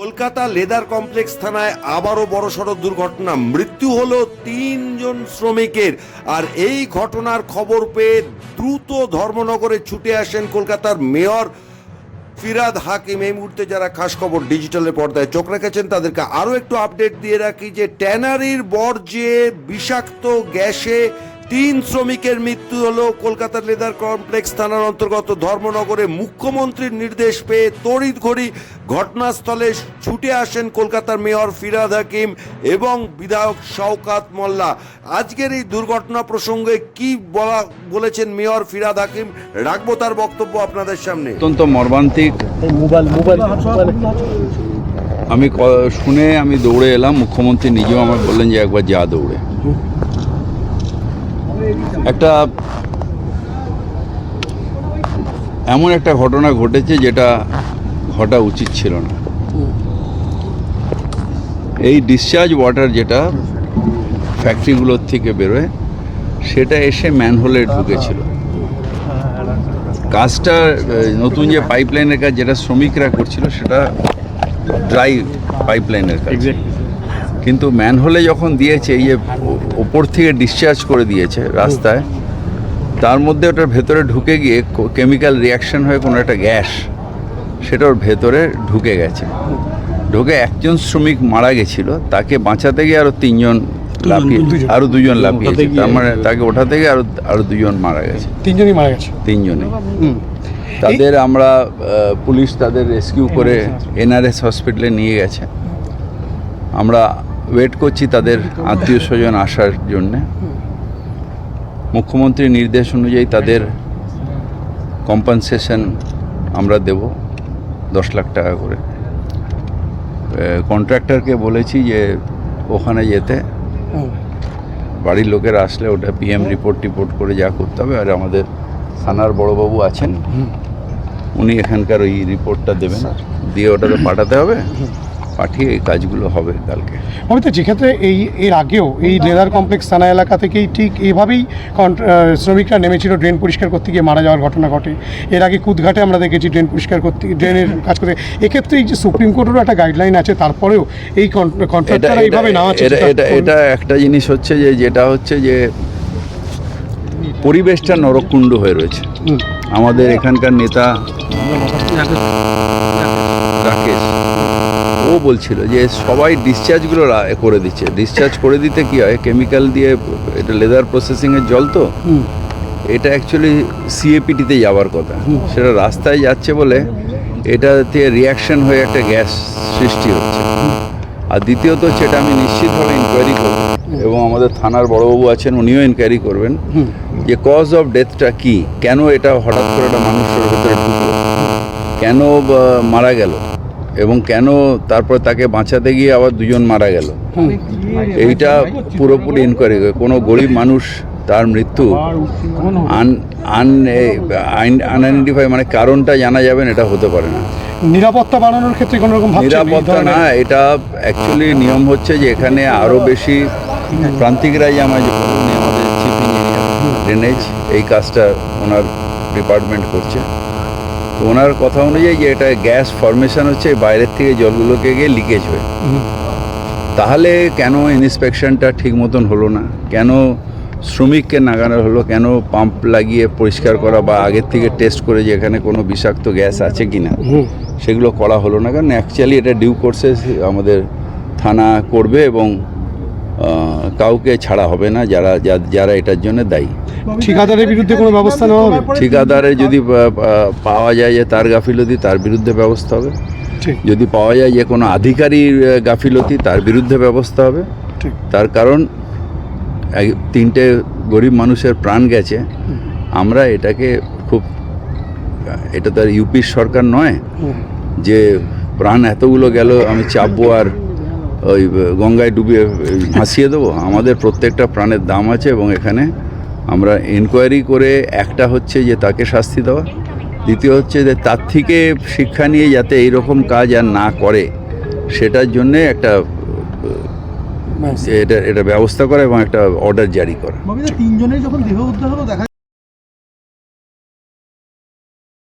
Kolkata leather complex থানায় আবারও বড় সড়ক দুর্ঘটনা। মৃত্যু হলো তিনজন শ্রমিকের। আর এই ঘটনার খবর পেয়ে দ্রুত ধর্মনগরে ছুটে আসেন কলকাতার মেয়র ফিরাদ হাকিম। এই মুহূর্তে যারা খাস খবর ডিজিটালের পর্দায় চোখ রেখেছেন, তাদেরকে আরও একটু আপডেট দিয়ে রাখি যে ট্যানারির বর্জ্যে বিষাক্ত গ্যাসে তিন শ্রমিকের মৃত্যু হল কলকাতার লেদার কমপ্লেক্স থানার অন্তর্গত ধর্মনগরে। মুখ্যমন্ত্রীর নির্দেশ পেয়ে তড়িৎ ঘড়ি ঘটনাস্থলে ছুটে আসেন কলকাতার মেয়র ফিরাদ হাকিম এবং বিধায়ক শওকাত মোল্লা। আজকের এই দুর্ঘটনা প্রসঙ্গে কি বলা বলেছেন মেয়র ফিরাদ হাকিম? রাখব তার বক্তব্য আপনাদের সামনে। অত্যন্ত মর্মান্তিক। মোবাইল মোবাইল আমি শুনে আমি দৌড়ে এলাম। মুখ্যমন্ত্রী নিজেও আমার বললেন যে একবার যা দৌড়ে। একটা এমন একটা ঘটনা ঘটেছে যেটা ঘটা উচিত ছিল না। এই ডিসচার্জ ওয়াটার যেটা ফ্যাক্টরিগুলোর থেকে বেরোয়, সেটা এসে ম্যানহোলে ঢুকেছিল। কাজটা নতুন যে পাইপলাইনের কাজ, যেটা শ্রমিকরা করছিল, সেটা ড্রাই পাইপলাইনের কাজ। কিন্তু ম্যানহোলে যখন দিয়েছে এই যে ওপর থেকে ডিসচার্জ করে দিয়েছে রাস্তায় তার মধ্যে ওটার ভেতরে ঢুকে গিয়ে কেমিক্যাল রিয়াকশন হয়ে কোনো একটা গ্যাস সেটা ওর ভেতরে ঢুকে গেছে। ঢুকে একজন শ্রমিক মারা গেছিল তাকে বাঁচাতে গিয়ে আরও তিনজন লাফিয়ে। আরও দুজন লাফিয়েছে। তার মানে তাকে ওঠাতে গিয়ে আরও আরও দুজন মারা গেছে। তিনজনই মারা গেছে। তিনজনে তাদের আমরা পুলিশ তাদের রেস্কিউ করে এনআরএস হসপিটালে নিয়ে গেছে। আমরা ওয়েট করছি তাদের আত্মীয় স্বজন আসার জন্যে। মুখ্যমন্ত্রীর নির্দেশ অনুযায়ী তাদের কম্পেনসেশন আমরা দেব দশ লাখ টাকা করে। কন্ট্রাক্টরকে বলেছি যে ওখানে যেতে। বাড়ির লোকেরা আসলে ওটা পিএম রিপোর্ট টিপোর্ট করে যা করতে হবে। আর আমাদের থানার বড়বাবু আছেন উনি এখানকার ওই রিপোর্টটা দেবেন। দিয়ে ওটাতে পাঠাতে হবে। পাঠিয়ে এই কাজগুলো হবে কালকে। অমিত যেক্ষেত্রে এই এর আগেও এই লেদার কমপ্লেক্স থানা এলাকা থেকেই ঠিক এইভাবেই আহ, শ্রমিকরা নেমেছিল ড্রেন পরিষ্কার করতে গিয়ে মারা যাওয়ার ঘটনা ঘটে। এর আগে কুদঘাটে আমরা দেখেছি ড্রেন পরিষ্কার করতে ড্রেনের কাজ করতে। এক্ষেত্রে এই যে সুপ্রিম কোর্টেরও একটা গাইডলাইন আছে তারপরেও এই এটা এইভাবে না আছে এটা এটা এটা একটা জিনিস হচ্ছে যে যেটা হচ্ছে যে পরিবেশটা নরকুণ্ড হয়ে রয়েছে। আমাদের এখানকার নেতা ও বলছিল যে সবাই ডিসচার্জগুলো করে দিচ্ছে। ডিসচার্জ করে দিতে কি হয়? কেমিক্যাল দিয়ে এটা লেদার প্রসেসিংয়ের জল তো? এটা অ্যাকচুয়ালি সিএপিটিতে যাওয়ার কথা। সেটা রাস্তায় যাচ্ছে বলে এটাতে রিয়াকশন হয়ে একটা গ্যাস সৃষ্টি হচ্ছে। আর দ্বিতীয়ত সেটা আমি নিশ্চিতভাবে ইনকোয়ারি করব। এবং আমাদের থানার বড়বাবু আছেন উনিও ইনকোয়ারি করবেন যে কজ অফ ডেথটা কি? কেন এটা হঠাৎ করে একটা মানুষের ভেতরে ঢুকলো? কেন মারা গেল? এবং কেন তারপর তাকে বাঁচাতে গিয়ে আবার দুজন মারা গেল। এইটা পুরোপুরি ইনকোয়ারি কোনো গরিব মানুষ তার মৃত্যু আন আন আনআইডেন্টিফাই মানে কারণটা জানা যাবে না এটা হতে পারে না। নিরাপত্তা বাড়ানোর ক্ষেত্রে কোনো রকম নিরাপত্তা না এটা অ্যাকচুয়ালি নিয়ম হচ্ছে যে এখানে আরও বেশি প্রান্তিকরাই আমার আমাদের চিফ ইঞ্জিনিয়ার ড্রেনেজ এই কাজটা ওনার ডিপার্টমেন্ট করছে। তো ওনার কথা অনুযায়ী যে এটা গ্যাস ফরমেশন হচ্ছে বাইরের থেকে জলগুলোকে গিয়ে লিকেজ হয়ে। তাহলে কেন ইন্সপেকশনটা ঠিক মতন হলো না? কেন শ্রমিককে নাগানো হলো? কেন পাম্প লাগিয়ে পরিষ্কার করা বা আগের থেকে টেস্ট করে যে এখানে কোনো বিষাক্ত গ্যাস আছে কি না সেগুলো করা হলো না। কারণ অ্যাকচুয়ালি এটা ডিউ কোর্সে আমাদের থানা করবে এবং কাউকে ছাড়া হবে না যারা যা- যারা এটার জন্য দায়ী। ঠিকাদারের বিরুদ্ধে কোনো ব্যবস্থা নেওয়া হবে? ঠিকাদারে যদি পাওয়া যায় যে তার গাফিলতি তার বিরুদ্ধে ব্যবস্থা হবে। যদি পাওয়া যায় যে কোনো আধিকারিক গাফিলতি তার বিরুদ্ধে ব্যবস্থা হবে। তার কারণ তিনটে গরিব মানুষের প্রাণ গেছে। আমরা এটাকে খুব এটা তো আর ইউপির সরকার নয় যে প্রাণ এতগুলো গেল আমি চাপবো আর ওই গঙ্গায় ডুবিয়ে ভাসিয়ে দেবো। আমাদের প্রত্যেকটা প্রাণের দাম আছে এবং এখানে আমরা এনকোয়ারি করে একটা হচ্ছে যে তাকে শাস্তি দেওয়া। দ্বিতীয় হচ্ছে যে তার থেকে শিক্ষা নিয়ে যাতে এইরকম কাজ আর না করে সেটার জন্যে একটা এটা এটা ব্যবস্থা করা এবং একটা অর্ডার জারি করা। তিনজনের যখন দেহ উদ্ধার হলো দেখা